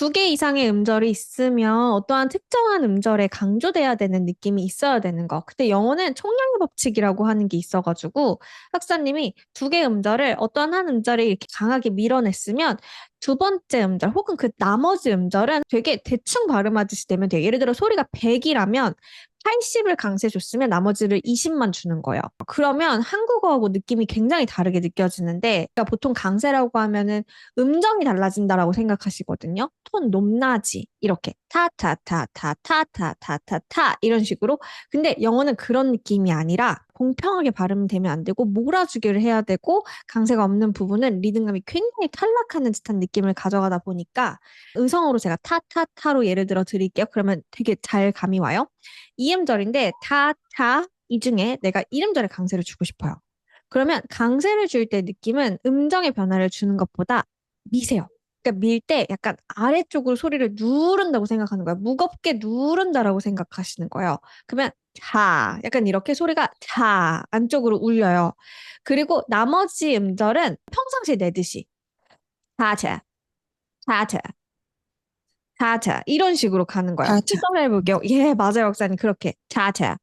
두 개 이상의 음절이 있으면 어떠한 특정한 음절에 강조돼야 되는 느낌이 있어야 되는 거. 근데 영어는 총량의 법칙이라고 하는 게 있어가지고 학사님이 두 개 음절을 어떠한 한 음절이 이렇게 강하게 밀어냈으면 두 번째 음절 혹은 그 나머지 음절은 되게 대충 발음하듯이 되면 돼요. 예를 들어 소리가 100이라면 80을 강세 줬으면 나머지를 20만 주는 거예요. 그러면 한국어하고 느낌이 굉장히 다르게 느껴지는데 그러니까 보통 강세라고 하면은 음정이 달라진다라고 생각하시거든요. 톤 높낮이 이렇게 타타타타타타타타타 이런 식으로. 근데 영어는 그런 느낌이 아니라 공평하게 발음되면 안 되고 몰아주기를 해야 되고 강세가 없는 부분은 리듬감이 굉장히 탈락하는 듯한 느낌을 가져가다 보니까 의성어로 제가 타타타로 예를 들어 드릴게요. 그러면 되게 잘 감이 와요. 이음절인데 타타 이 중에 내가 이음절에 강세를 주고 싶어요. 그러면 강세를 줄 때 느낌은 음정의 변화를 주는 것보다 미세요. 그러니까 밀 때 약간 아래쪽으로 소리를 누른다고 생각하는 거예요. 무겁게 누른다라고 생각하시는 거예요. 그러면 자, 약간 이렇게 소리가 자 안쪽으로 울려요. 그리고 나머지 음절은 평상시에 내듯이 자자, 자자, 자자 이런 식으로 가는 거예요. 시점을 해볼게요. 예, 맞아요, 박사님. 그렇게 자자.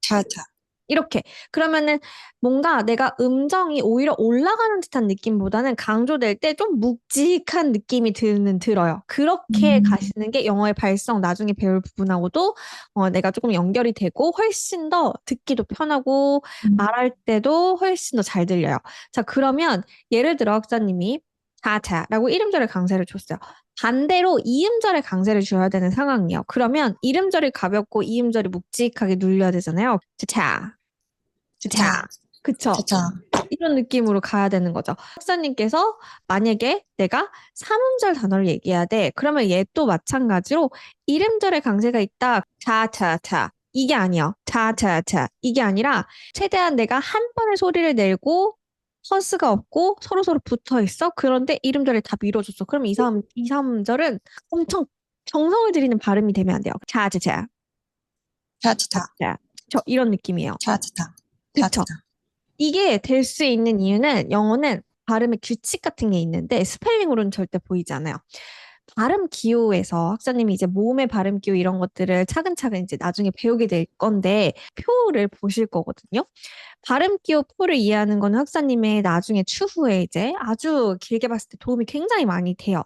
자자. 이렇게. 그러면은 뭔가 내가 음정이 오히려 올라가는 듯한 느낌보다는 강조될 때 좀 묵직한 느낌이 드는 들어요. 그렇게 음. 가시는 게 영어의 발성 나중에 배울 부분하고도 어, 내가 조금 연결이 되고 훨씬 더 듣기도 편하고 음. 말할 때도 훨씬 더 잘 들려요. 자, 그러면 예를 들어 학자님이 자자라고 이름절에 강세를 줬어요. 반대로 이음절에 강세를 줘야 되는 상황이에요. 그러면 이름절이 가볍고 이음절이 묵직하게 눌려야 되잖아요. 자, 자, 그쵸? 자자. 이런 느낌으로 가야 되는 거죠. 학사님께서 만약에 내가 삼음절 단어를 얘기해야 돼. 그러면 얘 또 마찬가지로 이름절에 강세가 있다. 자, 자, 자. 이게 아니야. 자, 자, 자. 이게 아니라 최대한 내가 한 번에 소리를 내고 허스가 없고 서로 서로 붙어 있어. 그런데 이름절을 다 밀어줬어. 그럼 이 삼, 이 삼절은 엄청 정성을 들이는 발음이 되면 안 돼요. 자, 자, 자. 자자자. 저 이런 느낌이에요. 자자자. 자자자. 이게 될 수 있는 이유는 영어는 발음의 규칙 같은 게 있는데 스펠링으로는 절대 보이지 않아요. 발음 기호에서 학사님이 이제 모음의 발음 기호 이런 것들을 차근차근 이제 나중에 배우게 될 건데 표를 보실 거거든요. 발음 기호 표를 이해하는 거는 학사님의 나중에 추후에 이제 아주 길게 봤을 때 도움이 굉장히 많이 돼요.